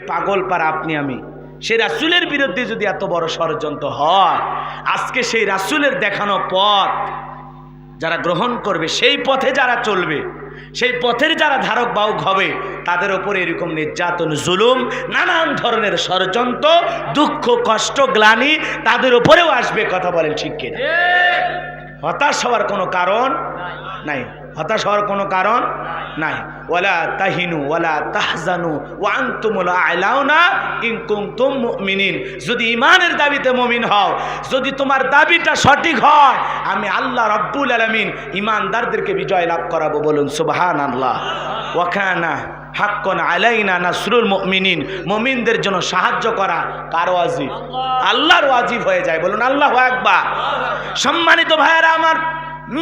পাগল পার আপনি, আমি। সেই রাসুলের বিরুদ্ধে যদি এত বড় ষড়যন্ত্র হয়, আজকে সেই রাসুলের দেখানো পথ যারা গ্রহণ করবে, সেই পথে যারা চলবে, সেই পথের যারা ধারক বাহক হবে, তাদের ওপরে এরকম নির্যাতন, জুলুম, নানান ধরনের ষড়যন্ত্র, দুঃখ, কষ্ট, গ্লানি, তাদের উপরেও আসবে, কথা বলেন ঠিক কিনা? হতাশ হওয়ার কোনো কারণ নাই। হতাশ হওয়ার কোনো কারণ নাই। ওয়ালা তাহিনু, ওয়ালা তাহজানু ওয়ান্তুমুল আলাউনা ইন কুনতুম মুমিনিন। যদি ইমানের দাবিতে মুমিন হও, যদি তোমার দাবিটা সঠিক হয়, আমি আল্লাহ রব্বুল আলামিন ইমানদারদেরকে বিজয় লাভ করাবো বলুন, সুবহানাল্লাহ। ওয়াকানা হাক্কন আলাইনা নাসরুল মুমিনিন মুমিনদের জন্য সাহায্য করা কার ওয়াজিব? আল্লাহর ওয়াজিব হয়ে যায় বলুন আল্লাহু আকবার। সম্মানিত ভাইয়েরা আমার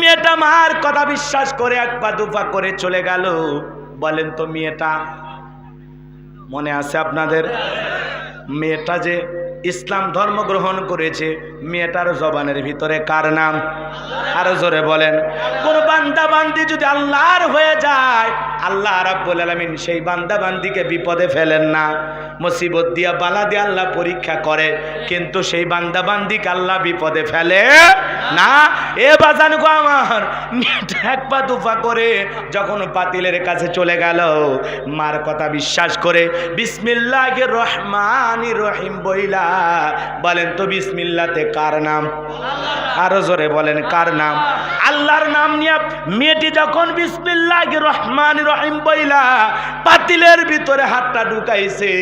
মেয়েটা মার কথা বিশ্বাস করে এক পা দুপা করে চলে গেল। বলেন তো মেয়েটা মনে আছে আপনাদের? মেয়েটা যে ইসলাম ধর্ম গ্রহণ করেছে মেয়েটার জবানের ভিতরে কার নাম? আরও জোরে বলেন। কোন বান্দা বান্দি যদি আল্লাহর হয়ে যায়, আল্লাহ রাব্বুল আলামিন সেই বান্দা বান্দিকে বিপদে ফেলেন না। মুসিবত দিয়া বালা দিয়ে আল্লাহ পরীক্ষা করে, কিন্তু সেই বান্দা বান্দিকে আল্লাহ বিপদে ফেলে না। এ বাজান গো আমার এক পা দুপা করে যখন পাতিলের কাছে চলে গেল, মার কথা বিশ্বাস করে বিসমিল্লাহ রহমান রহিম বইলা, বলেন তো বিসমিল্লাতে কার নাম? আরও জোরে বলেন, কার নাম? আল্লাহর নাম নিয়ে মেয়েটি যখন বিসমিল্লাহ রহমান রহিম বইলা পাতিলের ভিতরে হাতটা ঢুকাইছে,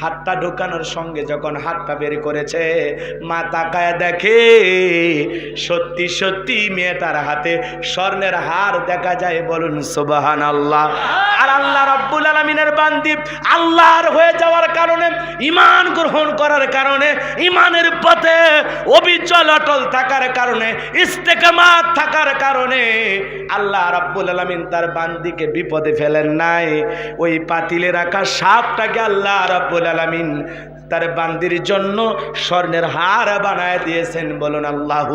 হাতটা ঢুকানোর সঙ্গে যখন হাতটা বের করেছে, মা তাকায় দেখে সত্যি সত্যি মেয়েটার হাতে স্বর্ণের হার দেখা যায়। বলুন সুবাহান আল্লাহ আর আল্লাহ রব্বুল আলমিনের বান্দি আল্লাহর হয়ে যাওয়ার কারণে ইমান গ্রহণ করার কারণে ইমানের পথে অবিচল, অটল থাকার কারণে, ইস্তেকামাত থাকার কারণে আল্লাহ রাব্বুল আলামিন তার বান্দিকে বিপদে ফেলেন নাই। ওই পাতিলে রাখা সাপটাকে আল্লাহ রাব্বুল আলামিন তার বান্দির জন্য স্বর্ণের হার বানায় দিয়েছেন। বলুন, আল্লাহু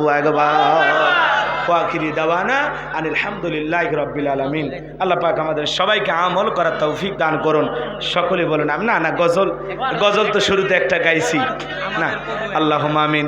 ওয়াকিরি দাওয়ানা আনিল হামদুলিল্লাহ রব্বিল আলামিন। আল্লাহ পাক আমাদের সবাইকে আমল করার তৌফিক দান করুন। সকলে বলুন না না, গজল গজল তো শুরুতে একটা গাইছি। না আল্লাহ আমিন।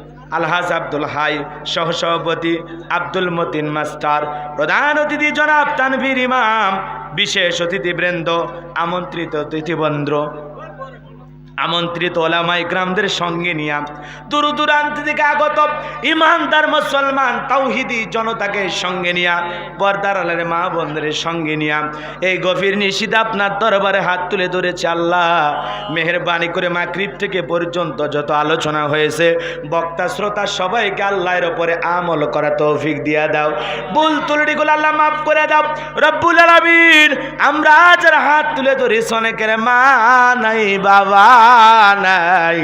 আলহাজ আব্দুল হাই সহসভাপতি আব্দুল মতিন মাস্টার, প্রধান অতিথি জনাব তানভীর ইমাম, বিশেষ অতিথিবৃন্দ, আমন্ত্রিত অতিথিবন্দ্র। আমন্ত্রিত ওলামাই গ্রামদের সঙ্গে নিয়ে দূর দূরান্ত থেকে আগত ইমানদার মুসলমান তাওহিদি জনতাকে সঙ্গে নিয়ে পর্দার আলের মা বোনদের সঙ্গে নিয়ে এই গভীর নিশিদ আপনার দরবারে হাত তুলে ধরেছে আল্লাহ। মেহরবানি করে মাকরিব থেকে পর্যন্ত যত আলোচনা হয়েছে, বক্তা, শ্রোতা সবাইকে আল্লাহর ওপরে আমল করা তৌফিক দিয়া দাও। ভুল তুলটিগুলো আল্লাহ মাফ করে দাও। রব্বুল আলামিন, আমরা যারা হাত তুলে ধরেছি, অনেকের মা নাই, বাবা নাই।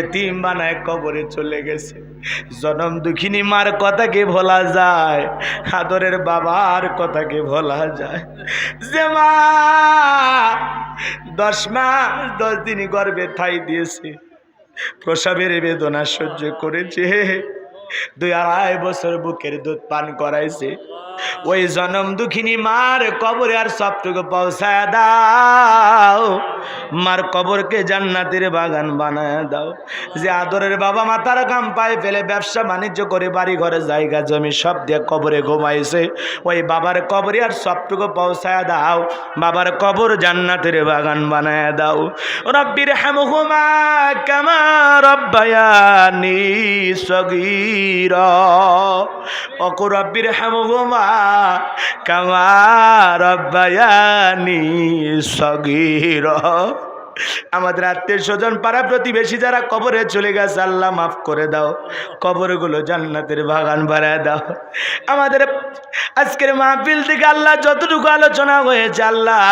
এতিম বানায় কবরে চলে গেছে। জনম দুঃখিনী মার কথাকে ভোলা যায়, আদরের বাবার কথাকে ভোলা যায়। যে মা দশ মাস, দশ দিনই গর্বে ঠাই দিয়েছে, প্রসবের বেদনা সহ্য করেছে। দুই আড়াই বছর বুকের দুধ পান করাইছে। ওই জনম দুঃখিনী মার কবরে আর সবটুকু পৌঁছায় দাও। মার কবরকে জান্নাতের বাগান বানায় দাও। যে আদরের বাবা মা মাতার গাম পায়ে ফেলে ব্যবসা বাণিজ্য করে বাড়ি ঘরে জায়গা জমি সব দিয়ে কবরে ঘুমাইছে। ওই বাবার কবরে আর সবটুকু পৌঁছায় দাও। বাবার কবর জান্নাতের বাগান বানায় দাও। রব্বির হামহুমা কামা রব্বায়ানি সগীরা। অকু রব্বির হামহুমা কামা রব্বায়ানি সগীরা। আমাদের আত্মীয় স্বজন পাড়া প্রতিবেশী যারা কবরে চলে গেছে, আল্লাহ মাফ করে দাও, কবরগুলো জান্নাতের বাগান বাড়ায় দাও। আমাদের আজকের মাহফিল থেকে আল্লাহ যতটুকু আলোচনা হয়েছে, আল্লাহ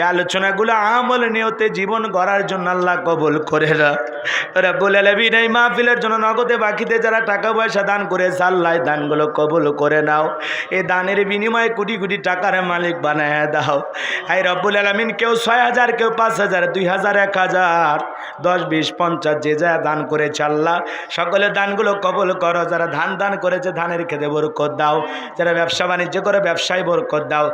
এই আলোচনাগুলো আমল নিয়তে জীবন গড়ার জন্য আল্লাহ কবল করে আলামিন এই মাহফিলের জন্য নগদে বাকিতে যারা টাকা পয়সা দান করে আল্লাহ দানগুলো কবুল করে নাও। এই দানের বিনিময়ে কোটি কোটি টাকার মালিক বানায় দাও। এই রব্বুল আলমিন, কেউ ছয় হাজার, কেউ পাঁচ হাজার, দুই হাজার, এক হাজার, দশ, বিশ, পঞ্চাশ, যে যা দান করেছে আল্লাহ সকলে দানগুলো কবল করো। যারা ধান দান করেছে, ধানের খেতে বরকত দাও। যারা ব্যবসা বাণিজ্য করে, ব্যবসায় বরকত দাও।